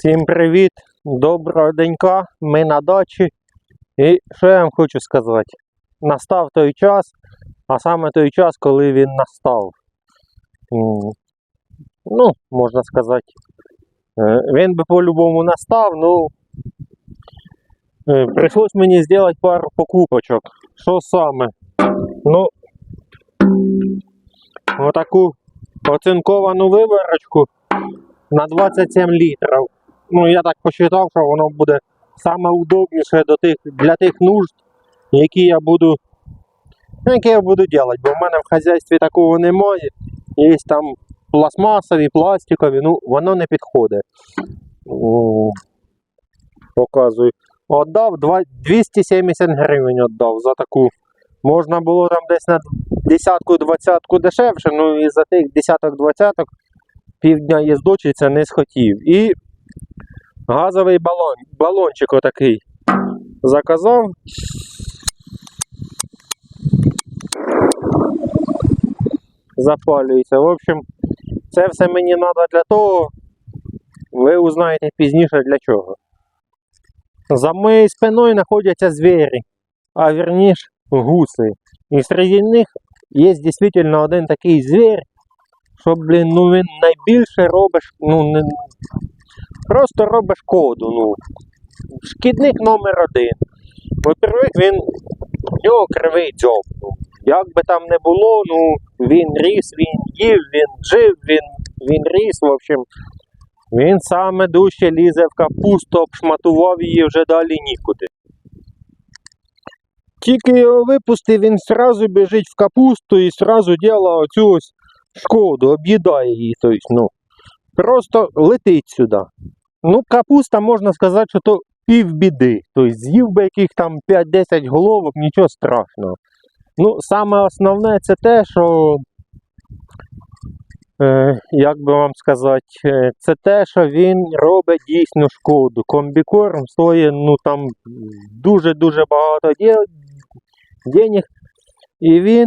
Всім привіт! Доброго денька! Ми на дачі. І що я вам хочу сказати? Настав той час, а саме той час, коли він настав. Ну, можна сказати. е, Він би по-любому настав, ну е, прийшлось мені зробити пару покупочок. Що саме? Ну, отаку оцинковану виварочку на 27 літрів. Ну, я так посчитав, що воно буде саме удобніше до тих, для тих нужд, які я буду, ну, які я буду робити, бо в мене в хазяйстві такого немає. Є там пластмасові, пластикові, ну воно не підходить. Показую. Отдав 270 гривень віддав за таку. Можна було там десь на десятку-двадцятку дешевше, ну і за тих десяток-двадцяток півдня їздочиться не схотів. І газовий балон, балончик отакий заказав. Запалюється. В общем, це все мені треба для того. Ви узнаєте пізніше для чого. За моєю спиною знаходяться звірі, а вірніше гуси. І серед них є дійсно один такий звір, що, блін, ну він найбільше робиш, ну просто робиш шкоду. Ну. Шкідник номер один. По-перше, він в нього кривий дзьоб. Ну. Як би там не було, ну він ріс, він їв, він жив, він, він ріс, в общем. Він саме дужче лізе в капусту, обшматував її вже далі нікуди. Тільки його випустив, він сразу біжить в капусту і сразу діла оцю ось шкоду, об'їдає її. Тобто, ну, просто летить сюди. Ну, капуста, можна сказати, що то півбіди. Тобто з'їв би яких там 5-10 головок, нічого страшного. Ну, саме основне це те, що, е, як би вам сказати, е, це те, що він робить дійсно шкоду. Комбікорм стоїть ну, дуже-дуже багато денег. І він,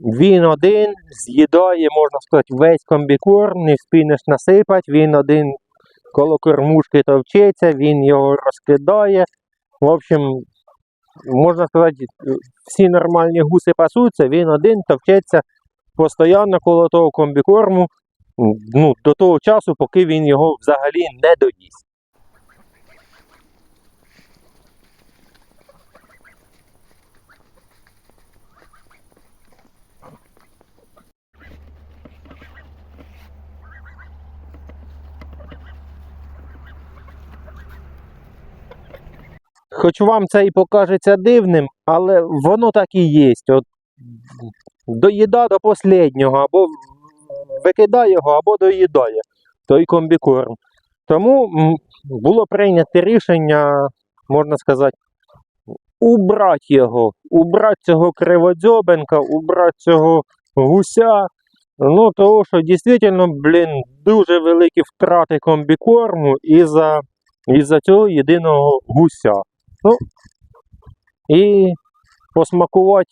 він один з'їдає, можна сказати, весь комбікорм, не вспінеш насипати, він один коло кормушки товчеться, він його розкидає. В общем, можна сказати, всі нормальні гуси пасуться, він один товчеться постійно коло того комбікорму ну, до того часу, поки він його взагалі не доїсть. Хоч вам це і покажеться дивним, але воно так і є. От доїда до останнього, або викидає його, або доїдає той комбікорм. Тому було прийнято рішення, можна сказати, убрати його, убрати цього криводзьобенка, убрати цього гуся. Ну, того, що дійсно, блін, дуже великі втрати комбікорму із-за із-за цього єдиного гуся. Ну, і посмакувати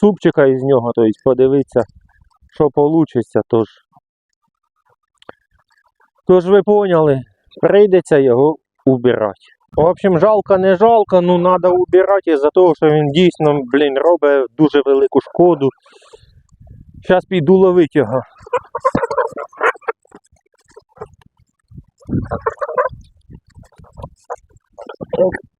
супчика із нього, тобто подивитися, що вийде. Тож, тож ви поняли, прийдеться його убирати. В общем, жалко, не жалко, ну треба убирати із-за того, що він дійсно, блін, робить дуже велику шкоду. Зараз піду ловити його. В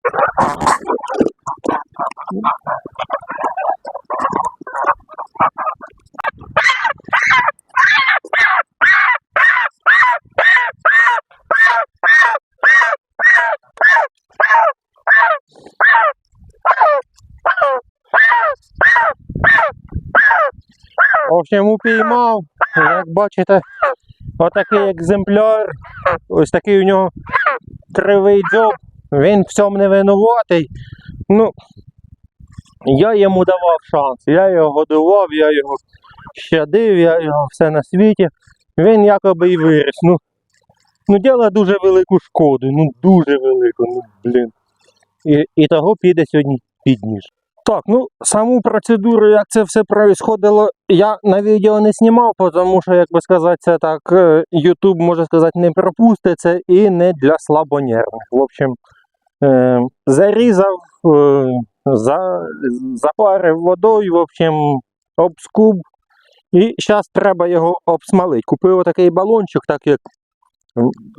общем, упіймав, як бачите, отакий екземпляр. Ось такий у нього кривий дзьоб. Він в цьому не винуватий. Ну, я йому давав шанс. Я його годував, я його щадив, я його все на світі. Він якоби і виріс. Ну, ну діла дуже велику шкоду, ну дуже велику, ну блін. І, і того піде сьогодні під ніж. Так, ну саму процедуру, як це все происходило, я на відео не знімав, тому що, як би сказати, це так, е, YouTube, може сказати, не пропустить це і не для слабонервних. В общем, е, зарізав, е, за, запарив водою, в общем, обскуб. І зараз треба його обсмалити. Купив отакий балончик, так як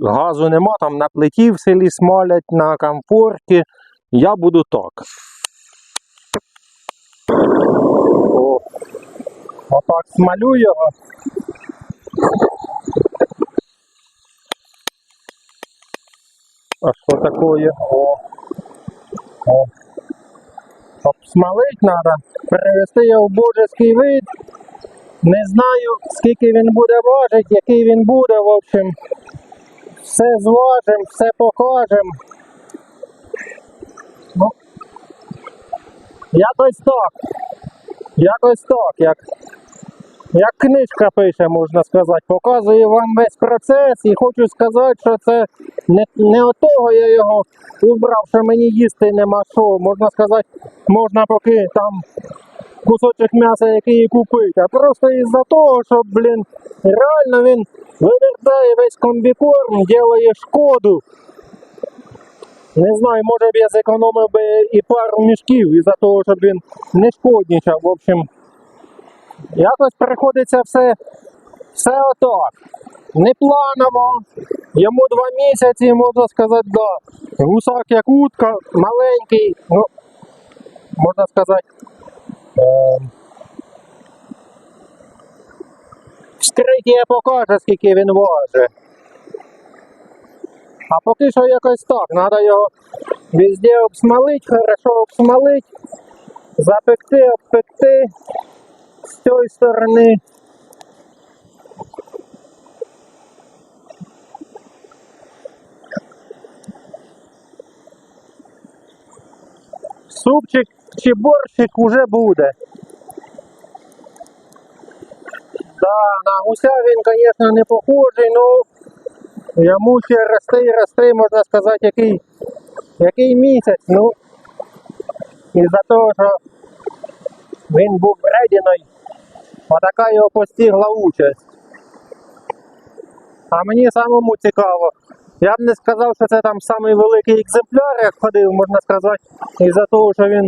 газу нема, там на плиті в селі смалять, на комфорті. Я буду так. О, отак смалю його. А що таке? О. О. Обсмалить треба, перевести його в божеский вид. Не знаю, скільки він буде важити, який він буде, в общем. Все зважимо, все покажемо. Ну, якось так. Якось так, як, як книжка пише, можна сказати. Показую вам весь процес і хочу сказати, що це не, не от того я його убрав, що мені їсти нема що. Можна сказати, можна поки там кусочок м'яса, який купити, а просто із-за того, що, блін, реально він вивертає весь комбікорм, ділає шкоду. Не знаю, може б я зекономив би і пару мішків із-за того, щоб він не шкоднічав. В общем, якось приходиться все, все отак. Не планово. Йому два місяці, можна сказати, да. Гусак як утка, маленький, ну, можна сказати. Вскриття покаже, скільки він важить. А поки що якось так. Треба його везде обсмалити, хорошо обсмалити, запекти, обпекти з цієї сторони. Супчик чи борщик уже буде. Да, на гуся він, звісно, не похожий, ну йому ще рости і рости, можна сказати, який, який місяць. Ну, із-за того, що він був вредіною, отака його постигла участь. А мені самому цікаво. Я б не сказав, що це там самий великий екземпляр, як ходив, можна сказати, із-за того, що він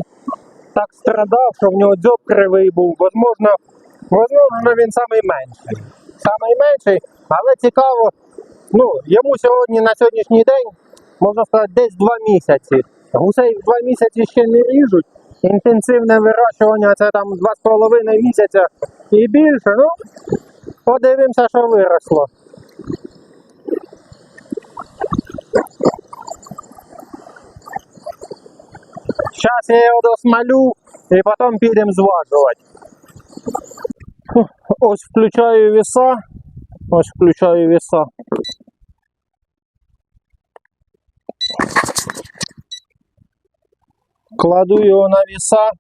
так страдав, що в нього дзьоб кривий був. Возможно, возможно, він самий менший. Самий менший, але цікаво, ну, йому сьогодні на сьогоднішній день, можна сказати, десь два місяці. Гусей в два місяці ще не ріжуть. Інтенсивне вирощування це там два з половиною місяця і більше. Ну, подивимося, що виросло. Зараз я його досмалю і потім підемо зважувати. Ось включаю веса. Ось включаю веса. Кладу його на веса.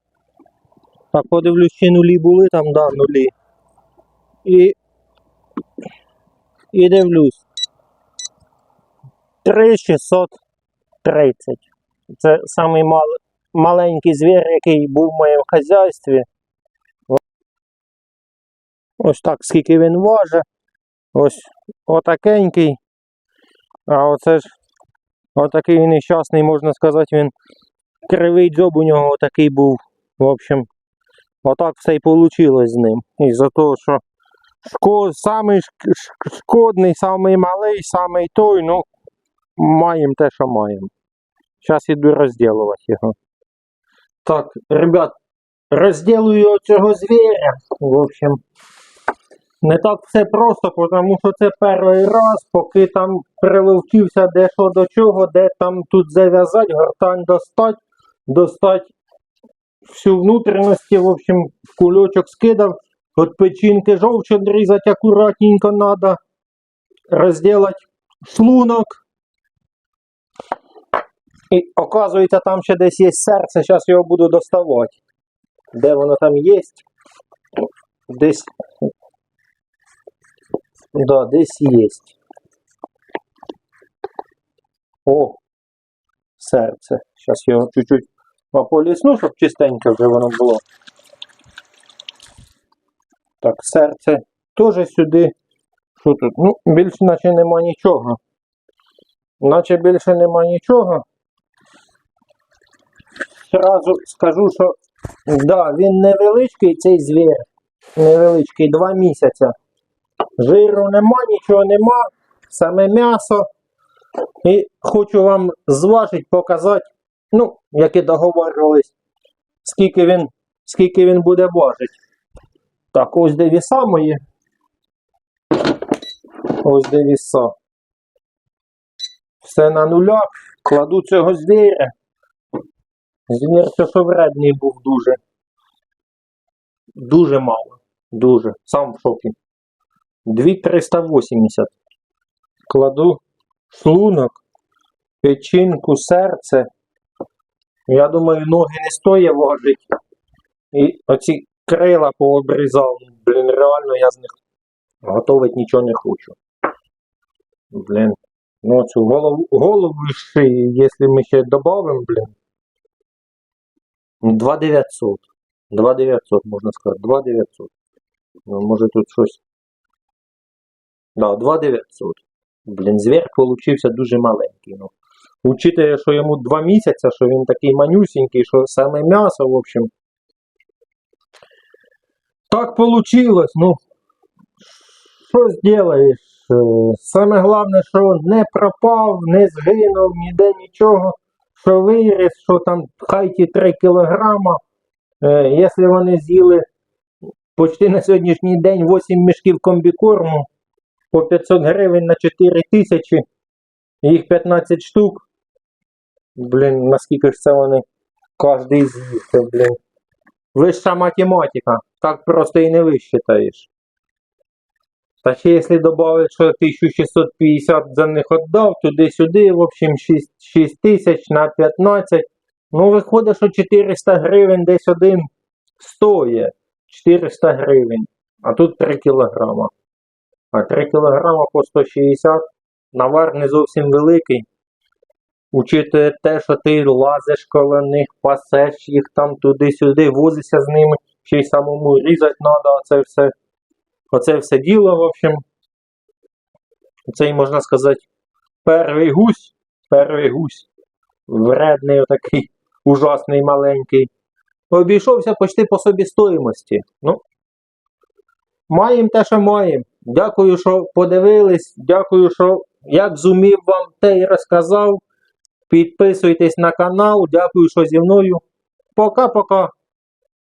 Так, подивлюсь, чи нулі були там, да, нулі. І, і дивлюсь. 3630. Це самий мал, маленький звір, який був в моєму хазяйстві. Ось так, скільки він важить. Ось отакенький. А оце ж отакий нещасний, можна сказати, він кривий дзьоб у нього отакий був. В общем, отак все й вийшло з ним. Із-за того, що самий шк- шк- шкодний, самий малий, самий той, ну, маємо те, що маємо. Зараз іду розділувати його. Так, ребят, розділую цього звіря. В общем, не так все просто, тому що це перший раз, поки там приловчився де що до чого, де там тут зав'язати, гортань достать, достать всю внутрішність, в общем, в кульочок скидав, от печінки жовч відрізати акуратненько треба, розділити шлунок. І оказується, там ще десь є серце, зараз його буду доставати. Де воно там є? Десь. Да, десь є. О, серце. Зараз його чуть-чуть А по лісну, щоб чистеньке вже воно було. Так, серце теж сюди. Що тут? Ну, більше наче нема нічого. Наче більше нема нічого. Зразу скажу, що да, він невеличкий цей звір. Невеличкий, два місяця. Жиру нема, нічого нема, саме м'ясо. І хочу вам зважити, показати, ну, як і договорювались, скільки він, скільки він буде важити. Так, ось де віса мої. Ось де віса. Все на нулях. Кладу цього звіря. Звір що був дуже. Дуже мало. Дуже. Сам в шокі. 2380. Кладу шлунок, печінку, серце. Я думаю, ноги не стоїть важить. І оці крила пообрізав. Блін, реально я з них готовить нічого не хочу. Блін. Ну, цю голову, голову і якщо ми ще додамо, блін. 2900. 2900, можна сказати. 2900. Ну, може тут щось. Да, 2900. Блін, звір получився дуже маленький. Ну. Учитує, що йому 2 місяці, що він такий манюсінький, що саме м'ясо, в общем. Так получилось, ну. Що зробиш? Е, Саме головне, що не пропав, не згинув, ніде нічого, що виріс, що там хай ті 3 кілограма. Е, Якщо вони з'їли почти на сьогоднішній день 8 мішків комбікорму по 500 гривень на 4 тисячі, їх 15 штук. Блін, наскільки ж це вони кожний з'їсти, блін. Вища математика. Так просто і не висчитаєш. Та ще якщо додати, що 1650 за них віддав, туди-сюди, в общем, 6, 6 тисяч на 15. Ну, виходить, що 400 гривень десь один стоїть. 400 гривень. А тут 3 кілограма. А 3 кілограма по 160. Навар не зовсім великий. Учитує те, що ти лазиш коло них, пасеш їх там туди-сюди, возишся з ними, ще й самому різати треба, оце все. Оце все діло, в общем. Цей, можна сказати, перший гусь, перший гусь. Вредний отакий, ужасний маленький. Обійшовся почти по собі стоїмості. Ну, маємо те, що маємо. Дякую, що подивились. Дякую, що як зумів вам те й розказав. Підписуйтесь на канал. Дякую, що зі мною. Пока-пока.